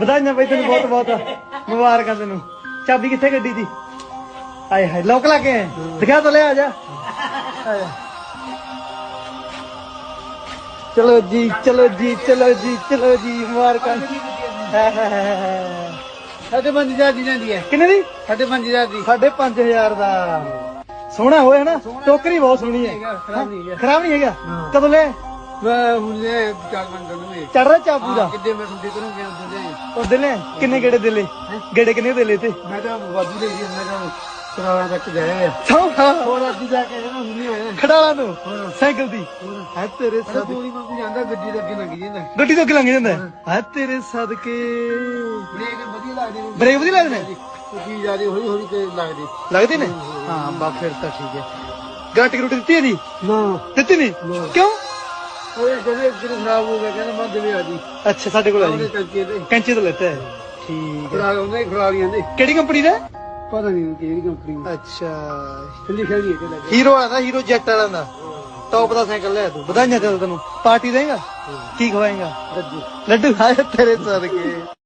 ਵਧਾਈਆਂ ਬਈ ਤੈਨੂੰ ਬਹੁਤ ਬਹੁਤ। ਮੁਬਾਰਕਾਂ ਤੈਨੂੰ। ਚਾਬੀ ਕਿੱਥੇ ਗੱਡੀ ਦੀ ਆਏ ਹਾਏ ਲੋਕ ਲਾ ਕੇ ਆਏ। ਦਿਖਾ ਤਾਂ ਲੈ ਆ ਜਾ। ਚਲੋ ਜੀ ਚਲੋ ਜੀ ਚਲੋ ਜੀ ਚਲੋ ਜੀ ਮੁਬਾਰਕਾਂ। ਸਾਡੇ 5000 ਦੀ ਜਾਂਦੀ ਹੈ। ਕਿੰਨੇ ਦੀ? ਸਾਡੇ 5000 ਦੀ। ਸਾਢੇ 5000 ਦਾ। ਸੋਹਣਾ ਹੋਇਆ ਨਾ? ਟੋਕਰੀ ਬਹੁਤ ਸੋਹਣੀ ਹੈ। ਖਰਾਬ ਨਹੀਂ ਹੈਗਾ। ਕਦੋਂ ਲੈ? ਮੈਂ ਹੁਣ ਚਾਰ ਮੰਨ ਦੂੰਗੇ ਚੜ ਰਿਹਾ ਚਾਬੂ ਦਾ ਕਿੱਦੇ ਮੈਂ ਸੁਣਦੇ ਕਰੂੰਗੇ ਉਦੋਂ ਦੇ। ਉਹ ਦਿਲੇ ਕਿੰਨੇ ਗੇੜੇ ਦਿਲੇ? ਗੇੜੇ ਕਿੰਨੇ ਦਿਲੇ ਤੇ ਮੈਂ ਤਾਂ ਵਾਧੂ ਦੇ ਮੈਂ ਤਾਂ ਕਰਾਣਾ ਤੱਕ ਜਾਇਆ ਸੌ? ਖਾ ਹੋਰ ਅੱਜ ਜਾ ਕੇ ਨਾ ਹੁੰਨੀ ਹੋਇਆ। ਖੜਾਲਾ ਨੂੰ? ਸਾਈਕਲ ਦੀ? ਹੈ ਤੇਰੇ ਸਦਕੇ ਪੂਰੀ ਮੰਗ ਜਾਂਦਾ ਗੱਡੀ ਦੇ ਅੱਗੇ ਲੱਗ ਜਾਂਦਾ। ਗੱਡੀ ਤੋਂ ਅੱਗੇ ਲੰਘ ਜਾਂਦਾ? ਹੈ। ਤੇਰੇ ਸਦਕੇ। ਬ੍ਰੇਕ ਵਧੀਆ ਲੱਗਦੇ ਨੇ ਬ੍ਰੇਕ ਵਧੀਆ ਲੱਗਦੇ ਨੇ ਕੀ ਜਿਆਦੇ ਹੌਲੀ ਹੌਲੀ ਤੇ ਲੱਗਦੇ। ਲੱਗਦੇ ਨੇ? ਹਾਂ। ਬਾ ਫਿਰ ਤਾਂ ਠੀਕ ਹੈ। ਗਾਟੀ ਰੋਟੀ ਦਿੱਤੀ ਇਹਦੀ? ਨਾ। ਦਿੱਤੀ ਨਹੀਂ। ਕਿਉਂ? ਉਹ ਕਹਿੰਦੇ ਕਿ ਖਰਾਬ ਹੋ ਗਿਆ ਕਹਿੰਦਾ ਮੈਂ ਦੇਵੇ ਆ ਜੀ। ਅੱਛਾ ਸਾਡੇ ਕੋਲ ਆ ਜੀ। ਤੇ। ਕੈਂਚੀ ਤੋਂ ਲੈਤਾ ਹੈ ਠੀਕ ਹੈ। ਖਰਾਬ ਉਹਨੇ ਖਰਾਬ ਜਾਂਦੇ ਕਿਹੜੀ ਕੰਪਨੀ ਦਾ? ਪਤਾ ਨਹੀਂ ਕਿਹੜੀ ਕੰਪਨੀ ਦਾ। ਅੱਛਾ। ਲਿਖਿਆ ਨਹੀਂ ਹੈ ਲੱਗੇ ਹੀਰੋ ਵਾਲਾ ਦਾ ਹੀਰੋ ਜੈਟ ਵਾਲਾ ਦਾ। ਟੌਪ ਦਾ ਸਾਈਕਲ ਲਿਆ ਤੂੰ। ਵਧਾਈਆਂ ਚੱਲ ਤੈਨੂੰ। ਪਾਰਟੀ ਦੇਗਾ? ਕੀ ਖਵਾਏਗਾ? ਲੱਡੂ। ਖਾਏ ਤੇਰੇ ਸਦਕੇ।